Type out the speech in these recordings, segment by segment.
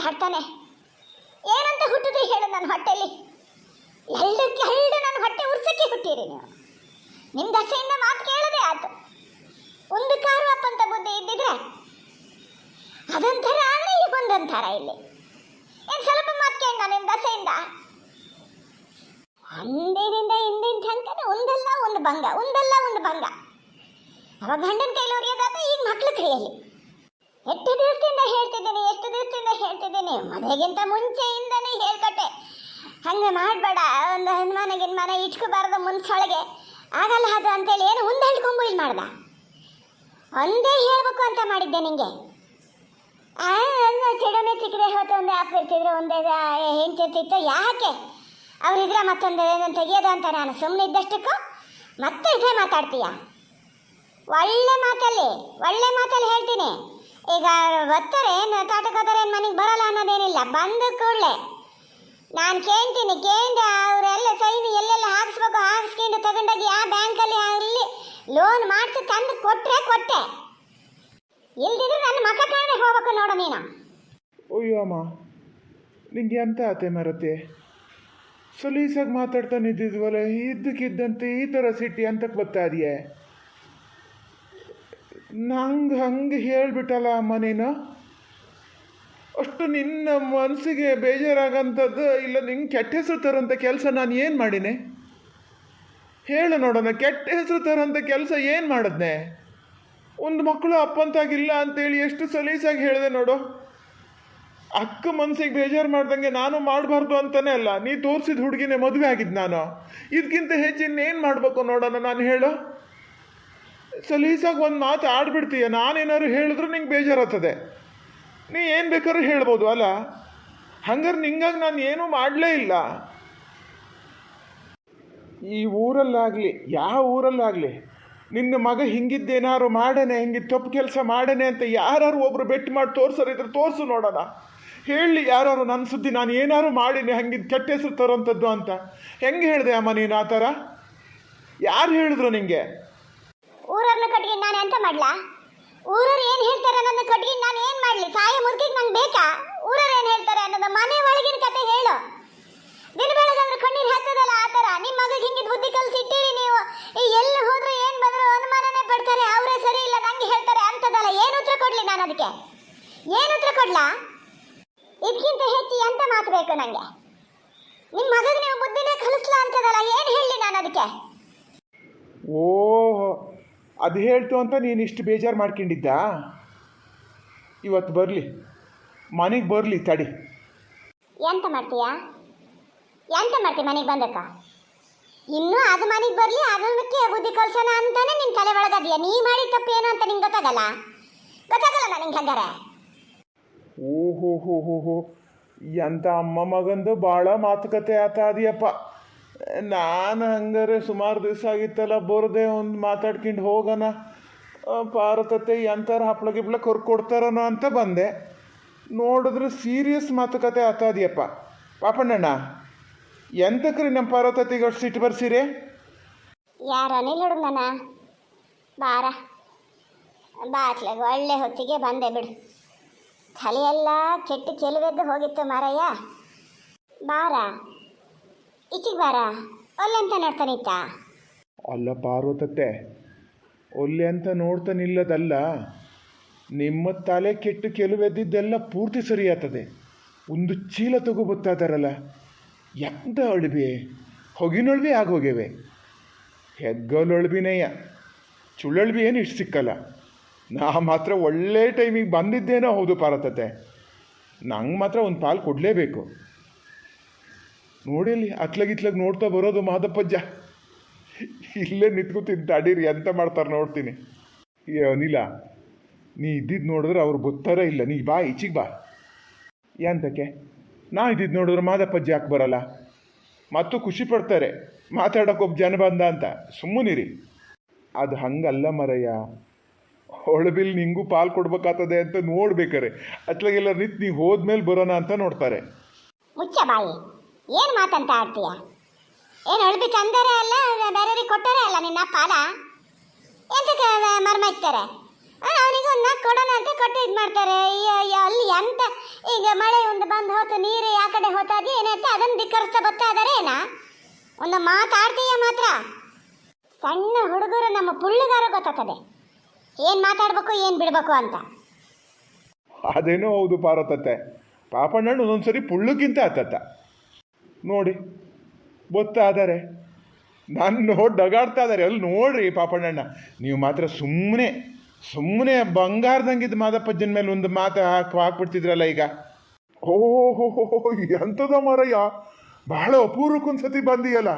ಮಾತಾಡ್ತಾನೆ ಏನಂತ ಹುಟ್ಟಿದ್ರಿ ಹೇಳು ನನ್ನ ಹೊಟ್ಟೆಯಲ್ಲಿ ಎಳ್ಳಕ್ಕೆ ಹಳ್ಳು ನನ್ನ ಹೊಟ್ಟೆ ಉರ್ಸಕ್ಕೆ ಹುಟ್ಟಿರಿ ನೀವು. ನಿಮ್ಮ ದಸೆಯಿಂದ ಮಾತು ಕೇಳದೆ ಆತು. ಒಂದು ಕಾರು ಅಪ್ಪಂತ ಬುದ್ಧಿ ಇದ್ದಿದ್ರೆ ಅದೊಂಥರ ಆದರೆ ಈಗ ಒಂದೊಂಥರ ಇಲ್ಲಿ ಏನು ಸ್ವಲ್ಪ ಮಾತು ಕೇಳ ನಿಮ್ಮ ದಸೆಯಿಂದ ಅಂದಿನಿಂದ ಹಿಂದಿನ ತನಕ ಒಂದಲ್ಲ ಒಂದು ಭಂಗ, ಒಂದಲ್ಲ ಒಂದು ಭಂಗ. ಅವಾಗ ಗಂಡನ ಕೈಲಿ ಹೊರಿಯೋದಾದ ಈಗ ಮಕ್ಳ ಕೈಯಲ್ಲಿ. ಎಷ್ಟು ದಿವಸದಿಂದ ಹೇಳ್ತಿದ್ದೀನಿ, ಎಷ್ಟು ದಿವಸದಿಂದ ಹೇಳ್ತಿದ್ದೀನಿ. ಮದುವೆಗಿಂತ ಮುಂಚೆಯಿಂದನೇ ಹೇಳ್ಕೊಟ್ಟೆ. ಹಂಗೆ ಮಾಡಬೇಡ, ಒಂದು ಹನುಮಾನ ಗಿನ್ಮಾನ ಇಟ್ಕೋಬಾರ್ದು ಮುನ್ಸೊಳಗೆ. ಆಗಲ್ಲ ಅದು ಅಂತೇಳಿ ಏನು ಮುಂದೆ ಹಿಡ್ಕೊಂಬು ಇಲ್ಲಿ ಮಾಡ್ದ? ಒಂದೇ ಹೇಳಬೇಕು ಅಂತ ಮಾಡಿದ್ದೆ ನಿಂಗೆ. ಚೆಡನೆ ಚಿಕ್ಕದೆ ಹೊತ್ತು ಒಂದೇ ಆಪ್ ಇರ್ತಿದ್ರು, ಒಂದೇ ಹೆಂಡ್ತಿರ್ತಿತ್ತು ಯಾಕೆ? ಅವ್ರಿದ್ರೆ ಮತ್ತೊಂದು ಏನೇನು ತೆಗಿಯೋದು ಅಂತ ನಾನು ಸುಮ್ಮನೆ ಇದ್ದಷ್ಟಕ್ಕೂ ಮತ್ತೆ ಇದೇ ಮಾತಾಡ್ತೀಯ? ಒಳ್ಳೆ ಮಾತಲ್ಲಿ ಒಳ್ಳೆ ಮಾತಲ್ಲಿ ಹೇಳ್ತೀನಿ. ಈಗ ಬರ್ತಾರೆ ಏನು ಮನೆಗೆ ಬರಲ್ಲ ಅನ್ನೋದೇನಿಲ್ಲ. ಬಂದು ಕೂಡಲೇ. ನಾನು ಕೇಳ್ತೀನಿ ಕೇಂದ್ರ ಅವರೆಲ್ಲ ಸೈನ್ ಎಲ್ಲೆಲ್ಲ ಹಾಕಿಸ್ಬೇಕು, ಹಾಕಿಸ್ಕೊಂಡು ತಗೊಂಡೋಗಿ ಆ ಬ್ಯಾಂಕಲ್ಲಿ ಅಲ್ಲಿ ಲೋನ್ ಮಾಡಿಸಿ ತಂದು ಕೊಟ್ಟರೆ ಕೊಟ್ಟೆ. ಇಲ್ದಿದ್ರೆ ನನ್ನ ಮಕ್ಕ ಕಾಣದೆ ಹೋಗ್ಬೇಕು ನೋಡು ನೀನು. ಅಯ್ಯೋ ಅಮ್ಮ, ನಿಂಗೆ ಎಂತ ಆತೆ ಮರತೆ ಸಲೀಸಾಗಿ ಮಾತಾಡ್ತಾನೆ ಇದ್ದಿದ್ವಲ್ಲ ಇದ್ದಕ್ಕಿದ್ದಂತೆ ಈ ಥರ ಸಿಟ್ಟಿ ಅಂತಕ್ಕೆ ಬರ್ತಾ ಇದೆಯೇ ನಂಗೆ ಹಂಗೆ ಹೇಳಿಬಿಟ್ಟಲ್ಲ ಅಮ್ಮ ನೀನು? ಅಷ್ಟು ನಿನ್ನ ಮನಸ್ಸಿಗೆ ಬೇಜಾರಾಗಂಥದ್ದು ಇಲ್ಲ ನಿಂಗೆ ಕೆಟ್ಟ ಹೆಸರು ತರೋಂಥ ಕೆಲಸ ನಾನು ಏನು ಮಾಡಿನೆ? ಹೇಳು ನೋಡೋಣ, ಕೆಟ್ಟ ಹೆಸರು ತರೋಂಥ ಕೆಲಸ ಏನು ಮಾಡಿದ್ನೆ? ಒಂದು ಮಕ್ಕಳು ಅಪ್ಪಂತಾಗಿಲ್ಲ ಅಂತೇಳಿ ಎಷ್ಟು ಸಲೀಸಾಗಿ ಹೇಳಿದೆ ನೋಡು. ಅಕ್ಕ ಮನಸ್ಸಿಗೆ ಬೇಜಾರು ಮಾಡ್ದಂಗೆ ನಾನು ಮಾಡಬಾರ್ದು ಅಂತಲೇ ಅಲ್ಲ, ನೀ ತೋರಿಸಿದ ಹುಡುಗಿನೇ ಮದುವೆ ಆಗಿದ್ದು ನಾನು. ಇದಕ್ಕಿಂತ ಹೆಚ್ಚು ಇನ್ನೇನು ಮಾಡಬೇಕು ನೋಡೋಣ ನಾನು ಹೇಳು. ಸಲೀಸಾಗಿ ಒಂದು ಮಾತು ಆಡ್ಬಿಡ್ತೀಯ? ನಾನೇನಾದ್ರು ಹೇಳಿದ್ರು ನಿಂಗೆ ಬೇಜಾರಾಗ್ತದೆ. ನೀ ಏನು ಬೇಕಾದ್ರೂ ಹೇಳ್ಬೋದು, ಅಲ್ಲ? ಹಂಗಾರೆ ನಿಂಗಾಗಿ ನಾನು ಏನೂ ಮಾಡಲೇ ಇಲ್ಲ. ಈ ಊರಲ್ಲಾಗಲಿ, ಯಾವ ಊರಲ್ಲಾಗಲಿ, ನಿನ್ನ ಮಗ ಹಿಂಗಿದ್ದೇನಾರು ಮಾಡನೆ, ಹಿಂಗೆ ತಪ್ಪು ಕೆಲಸ ಮಾಡನೆ ಅಂತ ಯಾರು ಒಬ್ರು ಬೆಟ್ಟು ಮಾಡಿ ತೋರ್ಸೋರಿದ್ರೆ ತೋರಿಸು ನೋಡೋಣ. ಹೇಳಿ ಯಾರು ನನ್ನ ಸುದ್ದಿ ನಾನು ಏನಾರು ಮಾಡಿನಿ ಹಂಗಿದ್ದು ಕೆಟ್ಟ ಹೆಸರು ತರೋಂಥದ್ದು ಅಂತ. ಹೆಂಗೆ ಹೇಳಿದೆ ಅಮ್ಮ ನೀನು ಆ ಥರ? ಯಾರು ಹೇಳಿದ್ರು ನಿಂಗೆ? ಊರವ್ರನ್ನ ಕಟ್ಕೊಂಡು ನಾನು ಎಂತ ಮಾಡ್ಲಾ? ಊರವ್ರು ಏನು ಹೇಳ್ತಾರೆ ಅನ್ನೋದನ್ನ ಕಟ್ಕೊಂಡು ನಾನು ಏನು ಮಾಡಲಿ? ಸಾಯ ಮುದುಕಿಗೆ ನಂಗೆ ಬೇಕಾ? ಊರವ್ರು ಏನು ಹೇಳ್ತಾರೆ ಅನ್ನೋದು ಮನೆ ಒಳಗಿನ ಕತೆ ಹೇಳು. ದಿನ ಬೆಳಗಾದ್ರೆ ಕಣ್ಣೀರು ಹತ್ತದಲ್ಲ ಆ ಥರ? ನಿಮ್ಮ ಮಗಗೆ ಹಿಂಗಿದ್ ಬುದ್ಧಿ ಕಲ್ಸಿಟ್ಟಿರಿ ನೀವು. ಈ ಎಲ್ಲಿ ಹೋದ್ರು ಏನು ಬಂದರೂ ಅನುಮಾನನೇ ಪಡ್ತಾರೆ, ಅವರೇ ಸರಿ ಇಲ್ಲ ನಂಗೆ ಹೇಳ್ತಾರೆ ಅಂತದಲ್ಲ, ಏನು ಉತ್ತರ ಕೊಡ್ಲಿ ನಾನು ಅದಕ್ಕೆ? ಏನು ಉತ್ತರ ಕೊಡ್ಲಾ? ಇದಕ್ಕಿಂತ ಹೆಚ್ಚು ಎಂತ ಮಾತು ಬೇಕು ನನಗೆ ನಿಮ್ಮ ಮಗಗೆ ನೀವು ಬುದ್ಧಿನೇ ಕಲಿಸ್ಲಾ ಅಂತದಲ್ಲ, ಏನು ಹೇಳಿ ನಾನು ಅದಕ್ಕೆ? ಓಹ್. ಅದು ಹೇಳ್ತು ಅಂತ ನೀನು ಇಷ್ಟು ಬೇಜಾರು ಮಾಡ್ಕೊಂಡಿದ್ದ? ಇವತ್ತು ಬರಲಿ. ಮನೆಗೆ ಬರಲಿ ತಡಿ. ಎಂತ ಮಾಡ್ತೀಯಾ? ಎಂತ ಮಾಡ್ತೀಯ ಮನೆಗೆ ಬಂದಕ್ಕ? ಇನ್ನೂ ಅದು ಮನೆಗೆ ಬರಲಿ ಅದಕ್ಕೆ ಬುದ್ಧಿ ಕಲ್ಸೋಣ ಅಂತಾನೆ ನಿನ್ನ ತಲೆ ಒಳಗದೀಯ? ನೀ ಮಾಡಿ ತಪ್ಪೇನು ಅಂತ ನಿಂಗೆ ಗೊತ್ತಾಗಲ್ಲ? ಗೊತ್ತಾಗಲ್ಲ ನಿಂಗೆ ಹಂಗಾರೆ? ಓಹೋ ಹೋ ಹೋ ಹೋ ಎಂಥ ಅಮ್ಮ ಮಗಂದು ಭಾಳ ಮಾತುಕತೆ ಆತ ಅದೆಯಪ್ಪ ನಾನು ಹಂಗಾರೆ ಸುಮಾರು ದಿವಸ ಆಗಿತ್ತಲ್ಲ, ಬರದೆ ಒಂದು ಮಾತಾಡ್ಕೊಂಡು ಹೋಗೋಣ. ಪಾರತತೆ ಎಂಥರ ಹಪ್ಳ ಗಿಪ್ಳ ಕೊಡ್ತಾರನೋ ಅಂತ ಬಂದೆ. ನೋಡಿದ್ರೆ ಸೀರಿಯಸ್ ಮಾತುಕತೆ ಆತ ಅದೆಯಪ್ಪ ಪಾಪಣ್ಣಣ್ಣ, ಎಂತಕ್ರಿ ನಮ್ಮ ಪಾರತತಿಗೆ ಅಷ್ಟು ಸಿಟ್ಟು ಬರ್ಸಿರಿ? ಯಾರ ಅನಿಲ್ ಹುಡುಗನ ಬಾರ. ಬಾಟ್ಲಾಗ ಒಳ್ಳೆ ಹೊತ್ತಿಗೆ ಬಂದೆ ಬಿಡು. ತಲೆಯೆಲ್ಲ ಕೆಟ್ಟು ಕೆಲವೆದ್ದು ಹೋಗಿತ್ತು ಮಾರಯ್ಯ. ಬಾರ. ಈಚಿಗೆ ಬಾರ. ಒಲ್ಲೆಂತ ನೋಡ್ತಾನಿತ್ತ ಅಲ್ಲ ಪಾರ್ವತತ್ತೆ ಒಲ್ಲೆ ಅಂತ ನೋಡ್ತಾನಿಲ್ಲದಲ್ಲ ನಿಮ್ಮ ತಲೆ ಕೆಟ್ಟು ಕೆಲವೆದ್ದಿದ್ದೆಲ್ಲ ಪೂರ್ತಿ ಸರಿಯಾಗ್ತದೆ. ಒಂದು ಚೀಲ ತಗೋಬತ್ತಾದಾರಲ್ಲ ಎಂತ ಅಳ್ಬಿ? ಹೊಗಿನೊಳ್ಬಿ ಆಗೋಗ್ಯವೆ ಹೆಗ್ಗಲೊಳ್ಬಿನೇಯ ಚುಳ್ಳಳ್ಬಿ ಏನು ಇಷ್ಟು ಸಿಕ್ಕಲ್ಲ. ನಾ ಮಾತ್ರ ಒಳ್ಳೆ ಟೈಮಿಗೆ ಬಂದಿದ್ದೇನೋ ಹೌದು ಪಾರತತೆ ನಂಗೆ ಮಾತ್ರ ಒಂದು ಪಾಲು ಕೊಡಲೇಬೇಕು. ನೋಡಿಲ್ಲಿ ಅತ್ಲಗಿತ್ಲಾಗ ನೋಡ್ತಾ ಬರೋದು ಮಾದಪ್ಪಜ್ಜ. ಇಲ್ಲೇ ನಿಂತ್ಕೊತೀನಿ ತಡೀರಿ ಎಂತ ಮಾಡ್ತಾರೆ ನೋಡ್ತೀನಿ. ಅನಿಲ, ನೀ ಇದ್ದಿದ್ದು ನೋಡಿದ್ರೆ ಅವ್ರು ಗೊತ್ತಾರ ಇಲ್ಲ, ನೀ ಬಾ, ಈಚಿಗೆ ಬಾ. ಎಂತಕ್ಕೆ? ನಾ ಇದ್ದಿದ್ದು ನೋಡಿದ್ರೆ ಮಾದಪ್ಪಜ್ಜ ಯಾಕೆ ಬರಲ್ಲ? ಮತ್ತು ಖುಷಿ ಪಡ್ತಾರೆ, ಮಾತಾಡೋಕೆ ಒಬ್ಬ ಜನ ಬಂದ ಅಂತ. ಸುಮ್ಮನಿರಿ. ಅದು ಹಂಗಲ್ಲ ಮರಯ್ಯ. ಹೊಳಬಿಲ್ ನಿಂಗೂ ಪಾಲು ಕೊಡ್ಬೇಕಾಗ್ತದೆ ಅಂತ ನೋಡ್ಬೇಕಾರೆ. ಅತ್ಲಾಗೆಲ್ಲ ನಿಂತು ನೀವು ಹೋದ್ಮೇಲೆ ಬರೋಣ ಅಂತ ನೋಡ್ತಾರೆ. ಮುಚ್ಚ ಏನು ಮಾತಂತ ಆಡ್ತೀಯ ಏನು ಅಳ್ಬಿಟ್ಟು ಅಂದರೆ ಅಲ್ಲ ಬೇರೆಯವ್ರಿಗೆ ಕೊಟ್ಟರೆ ಅಲ್ಲ ನಿನ್ನ ಪಾಲ ಎಂತಕ್ಕೆ ಮರ್ಮ ಇಕ್ತಾರೆ? ಅವನಿಗೆ ಒಂದು ನಾಲ್ಕು ಕೊಡೋಣ ಅಂತ ಕೊಟ್ಟು ಇದು ಮಾಡ್ತಾರೆ. ಅಲ್ಲಿ ಎಂತ? ಈಗ ಮಳೆ ಒಂದು ಬಂದು ಹೋತು, ನೀರು ಯಾವ ಕಡೆ ಹೋತಾದಿ ಏನಾಯ್ತು ಅದನ್ನು ಧಿಕ್ಕರಿಸ್ತಾ ಬರ್ತಾ ಇದಾರೆ, ಏನ? ಒಂದು ಮಾತಾಡ್ತೀಯ ಮಾತ್ರ? ಸಣ್ಣ ಹುಡುಗರು ನಮ್ಮ ಪುಳ್ಳಿಗಾರ ಗೊತ್ತಾಗ್ತದೆ. ಏನು ಮಾತಾಡಬೇಕು, ಏನು ಬಿಡಬೇಕು ಅಂತ. ಅದೇನೋ ಹೌದು ಪಾರತತ್ತೆ ಪಾಪಣ್ಣಣ್ಣ ಒಂದೊಂದ್ಸರಿ ಪುಳ್ಳುಗಿಂತ ಹತ್ತತ್ತ. ನೋಡಿ, ಗೊತ್ತಾದರೆ ನಾನು ನೋಡಿ ಡಗಾಡ್ತಾ ಇದ್ದಾರೆ ಅಲ್ಲಿ ನೋಡ್ರಿ ಪಾಪಣ್ಣಣ್ಣ. ನೀವು ಮಾತ್ರ ಸುಮ್ಮನೆ ಸುಮ್ಮನೆ ಬಂಗಾರದಂಗಿದ್ದ ಮಾದಪ್ಪಜ್ಜನ ಮೇಲೆ ಒಂದು ಮಾತು ಹಾಕಿ, ಹಾಕ್ಬಿಡ್ತಿದ್ರಲ್ಲ ಈಗ. ಓಹೋ ಎಂಥದ ಮರಯ್ಯ? ಬಹಳ ಅಪೂರ್ವಕ್ಕೊಂದ್ಸತಿ ಬಂದಿಯಲ್ಲ.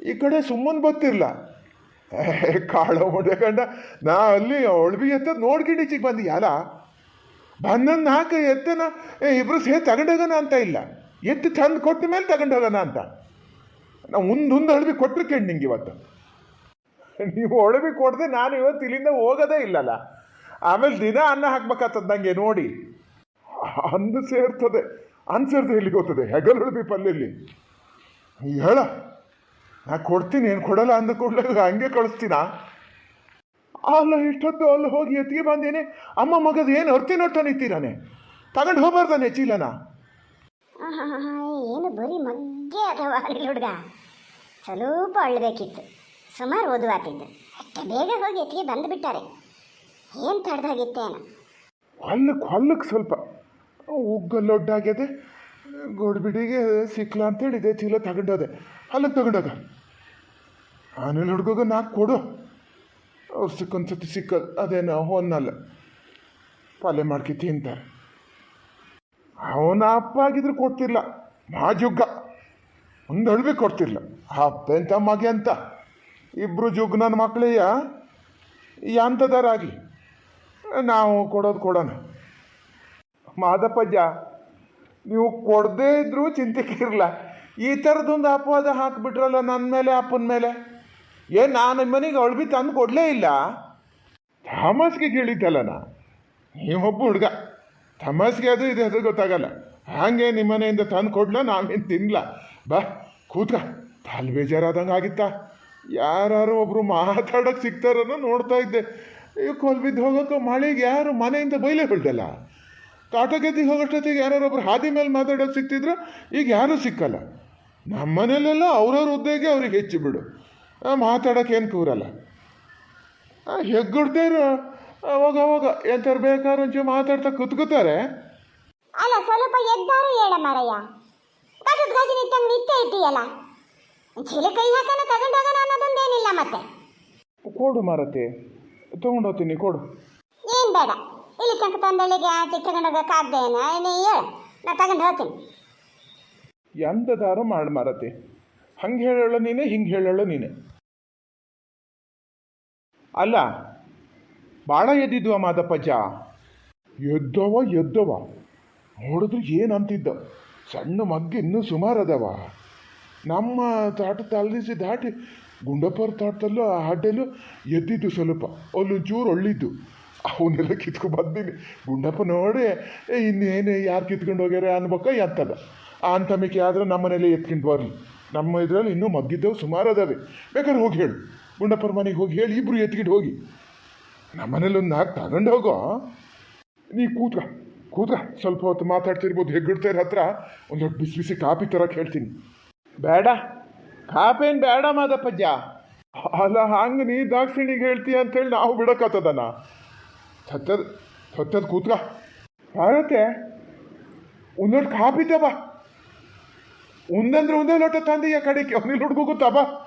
ಈ ಕಡೆ ಸುಮ್ಮನೆ ಗೊತ್ತಿರಲ್ಲ ಕಾಳ ಕಂಡ ನಾ ಅಲ್ಲಿ ಒಳಬಿ ಎತ್ತ ನೋಡ್ಕೊಂಡು ಈಚೆಗೆ ಬಂದಿಯಲ್ಲ. ಬಂದನ್ನು ಹಾಕಿ ಎತ್ತನ ಇಬ್ಬರು ಇಬ್ರು ಸೇರಿ ತಗೊಂಡೋಗೋಣ ಅಂತ ಇಲ್ಲ. ಎತ್ತು ಚಂದ ಕೊಟ್ಟ ಮೇಲೆ ತಗೊಂಡೋಗೋಣ ಅಂತ. ನಾವು ಒಂದೊಂದು ಅಳವಿ ಕೊಟ್ಟರು ಕೇಳಿ ನಿಂಗೆ ಇವತ್ತು. ನೀವು ಒಳವಿ ಕೊಡದೆ ನಾನು ಇವತ್ತು ಇಲ್ಲಿಂದ ಹೋಗೋದೇ ಇಲ್ಲಲ್ಲ. ಆಮೇಲೆ ದಿನ ಅನ್ನ ಹಾಕ್ಬೇಕಾಗ್ತದೆ ನನಗೆ ನೋಡಿ. ಅಂದು ಸೇರ್ತದೆ. ಅನ್ಸೇರ್ತದೆ ಇಲ್ಲಿಗೆ ಹೋಗ್ತದೆ? ಹೆಗಲ್ ಪಲ್ಲೆ ಪಲ್ಯಲ್ಲಿ ಹೇಳ. ನಾ ಕೊಡ್ತೀನಿ, ಏನು ಕೊಡಲ್ಲ ಅಂದ ಕೂಡಲೇ ಹಂಗೆ ಕಳಿಸ್ತೀನಾ? ಅಲ್ಲ, ಇಷ್ಟೊತ್ತು ಅಲ್ಲಿ ಹೋಗಿ ಎತ್ತಿಗೆ ಬಂದೇನೆ. ಅಮ್ಮ ಮಗದು ಏನು ಅರ್ತಿ ನೋಡ್ತಾ ನಿಂತೀರಾನೆ ತಗೊಂಡು ಹೋಗ್ಬಾರ್ದಾನೆ ಚೀಲನ? ಏನು ಬರೀ ಮಗ್ಗೆ ಅಥವಾ ಹುಡುಗ? ಸ್ವಲ್ಪ ಅಳ್ಬೇಕಿತ್ತು. ಸುಮಾರು ಓದುವಾತಿದ್ದು. ಬೇಗ ಹೋಗಿ ಎತ್ತಿಗೆ ಬಂದು ಬಿಟ್ಟಾರೆ ಏನು ತಡೆದಾಗಿತ್ತೇನು? ಹೊಲ್ಲಕ್ಕೆ ಹೊಲ್ಲಕ್ಕೆ ಸ್ವಲ್ಪ ಉಗ್ಗಲ್ಲೊಡ್ಡಾಗ್ಯದೆ ಗೋಡ್ಬಿಡಿಗೆ ಸಿಕ್ಲ ಇದೆ ಚೀಲ ತಗೊಂಡೋದೆ. ಹೊಲಕ್ಕೆ ತಗೊಂಡೋಗ. ಆಮೇಲೆ ಹುಡ್ಗೋಗ ನಾಲ್ಕು ಕೊಡು. ಅವ್ರು ಸಿಕ್ಕೊಂದ್ಸತಿ ಸಿಕ್ಕದು ಅದೇನೋ ಹೊನ್ನಲ್ಲ. ಪಾಲೆ ಮಾಡ್ಕಿ ತಿಂತಾರೆ. ಅವನ ಅಪ್ಪ ಆಗಿದ್ರು ಕೊಡ್ತಿಲ್ಲ ಮಾಜುಗ್ಗ. ಒಂದು ಅಳ್ಬಿ ಕೊಡ್ತಿರ್ಲ. ಅಪ್ಪ ಎಂತ ಮಗೆ ಅಂತ. ಇಬ್ಬರು ಜುಗ್ ನನ್ನ ಮಕ್ಕಳಯ್ಯ ಎಂಥದಾರಾಗಿ ನಾವು ಕೊಡೋದು ಕೊಡೋಣ. ಮಾದಪ್ಪಜ್ಜ, ನೀವು ಕೊಡದೇ ಇದ್ರೂ ಚಿಂತೆಗೆ ಇರಲ್ಲ ಈ ಥರದೊಂದು ಅಪವಾದ ಹಾಕಿಬಿಟ್ರಲ್ಲ ನನ್ನ ಮೇಲೆ, ಅಪ್ಪನ ಮೇಲೆ? ಏ, ನಾನು ಮನೆಗೆ ಅಳ್ಬಿ ತಂದು ಕೊಡಲೇ ಇಲ್ಲ. ಥಾಮಸ್ಗೆ ಕೇಳಿದ್ದಲ್ಲ ನಾ. ನೀವೊಬ್ಬ ಹುಡುಗ. ಥಮಸ್ಗೆ ಅದು ಇದು, ಅದು ಗೊತ್ತಾಗಲ್ಲ. ಹಾಗೆ ನಿಮ್ಮ ಮನೆಯಿಂದ ತಂದು ಕೊಡ್ಲ, ನಾವೇನು ತಿನ್ಲ? ಬಾ, ಕೂತ್ಕ. ತಲೆ ಬೇಜಾರಾದಂಗೆ ಆಗಿತ್ತಾ. ಯಾರು ಒಬ್ಬರು ಮಾತಾಡೋಕೆ ಸಿಗ್ತಾರನ್ನೋ ನೋಡ್ತಾ ಇದ್ದೆ. ಈ ಕೊಲ್ಬಿದ್ದು ಹೋಗೋಕೆ ಮಳೆಗೆ ಯಾರು ಮನೆಯಿಂದ ಬೈಲೇ ಬಿಡ್ದಲ್ಲ ತಾಟಗೆದ್ದಿಗೆ ಹೋಗೋಷ್ಟೊತ್ತಿಗೆ ಒಬ್ರು ಹಾದಿ ಮೇಲೆ ಮಾತಾಡೋಕೆ ಸಿಗ್ತಿದ್ರು ಈಗ ಯಾರೂ ಸಿಕ್ಕಲ್ಲ. ನಮ್ಮ ಮನೇಲೆಲ್ಲ ಅವ್ರವ್ರ ಹುದ್ದೆಗೆ ಅವ್ರಿಗೆ ಹೆಚ್ಚು ಬಿಡು. ಮಾತಾಡೋಕೆ ಏನು ಕೂರಲ್ಲ. ಹೆಗ್ಗುಡ್ದೇರು ಅವಾಗ ಅವಾಗ ಎಂತಾರು ಬೇಕಾದ್ರೆ ಒಂಚೂರು ಮಾತಾಡ್ತಾ ಕುತ್ಕೋತಾರೆ. ಅಲ್ಲ ಸ್ವಲ್ಪ ಎದ್ದಾರು ಹೇಳ ಮಾರಯ್ಯ. ಕಟದ ಗಾಜಿನ ಇಟ್ಟಂಗೆ ನಿತ್ಯ ಇದ್ದೀಯಲ್ಲ? ಚೀಲ ಕೈ ಹಾಕನ ತಗೊಂಡೋಗೋಣ ಅನ್ನೋದೊಂದೇನಿಲ್ಲ ಮತ್ತೆ. ಕೊಡು ಮಾರತಿ ತಗೊಂಡೋತೀನಿ ಕೊಡು. ಏನು ಬೇಡ. ಇಲ್ಲಿ ತನಕ ತಂದಳಿಗೆ ಆಚೆ ತಗೊಂಡೋಗಕ್ಕಾಗ್ದೇನ ನೀ ಹೇಳ ನಾ ತಗೊಂಡು ಹೋಗ್ತೀನಿ. ಎಂಥದಾರು ಮಾಡಿ ಮಾರತಿ ಹಂಗೆ ಹೇಳೋಳು ನೀನೆ ಹಿಂಗೆ ಹೇಳೋಳು ನೀನೆ. ಅಲ್ಲ ಭಾಳ ಎದ್ದಿದ್ವ ಮಾದಪ್ಪಜ್ಜ? ಎದ್ದವ ಎದ್ದವ. ನೋಡಿದ್ರು ಏನು ಸಣ್ಣ ಮಗ್ಗೆ ಇನ್ನೂ ಸುಮಾರು ಅದವ ನಮ್ಮ ತಾಟ ತಲ್ಲಿಸಿ ದಾಟಿ ಗುಂಡಪ್ಪರ ತೋಟದಲ್ಲೂ ಆ ಅಡ್ಡಲ್ಲೂ ಎದ್ದಿದ್ದು ಸ್ವಲ್ಪ. ಅಲ್ಲೊಂಚೂರು ಒಳ್ಳಿದ್ದು ಅವನ್ನೆಲ್ಲ ಕಿತ್ಕೊ ಬಂದಿನಿ ಗುಂಡಪ್ಪ ನೋಡಿ "ಏ, ಇನ್ನೇನು ಯಾರು ಕಿತ್ಕೊಂಡು ಹೋಗ್ಯಾರ ಅನ್ಬೇಕ ಎತ್ತದ ಆ ಅಂತಮಿಕೆ ಆದ್ರೆ ನಮ್ಮ ಮನೇಲಿ ಎತ್ಕೊಂಡು ಬರಲಿ. ನಮ್ಮ ಇದರಲ್ಲಿ ಇನ್ನೂ ಮಗ್ಗಿದ್ದವು ಸುಮಾರು ಅದಾವೆ ಬೇಕಾದ್ರೆ ಹೋಗಿ ಹೇಳು. ಗುಂಡಪ್ಪರ ಮನೆಗೆ ಹೋಗಿ ಹೇಳಿ ಇಬ್ಬರು ಎತ್ಕೊಂಡು ಹೋಗಿ. ನಮ್ಮ ಮನೇಲಿ ನಾಲ್ಕು ತಗೊಂಡು ಹೋಗೋ. ನೀ ಕೂತ್ಕ ಕೂತ್ಕ. ಸ್ವಲ್ಪ ಹೊತ್ತು ಮಾತಾಡ್ತಿರ್ಬೋದು ಹೆಗ್ಗಿಡ್ತಾರ ಹತ್ರ. ಒಂದು ಬಿಸಿ ಬಿಸಿ ಕಾಪಿ ತರಕ್ಕೆ ಹೇಳ್ತೀನಿ. ಬೇಡ ಕಾಪೇನು ಬೇಡ ಮಾದಪ್ಪಜ್ಜ. ಅಲ್ಲ, ಹಂಗೆ ನೀ ದಾಕ್ಷಿಣಿಗೆ ಹೇಳ್ತೀಯ ಅಂತೇಳಿ ನಾವು ಬಿಡೋಕ್ಕತ್ತದನ ಸತ್ತದ ಸತ್ತದ ಕೂತ್ಕ. ಭಾರತೆ ಒಂದೊಟ್ಟು ಕಾಪಿ ತಬ ಒಂದಂದ್ರೆ ಒಂದೇ ಲೋಟ ತಂದೀಯ ಕಡೆಗೆ. ಅವನಿಲ್ ಹುಡುಗ ಗೊತ್ತಾ? ಬಾ.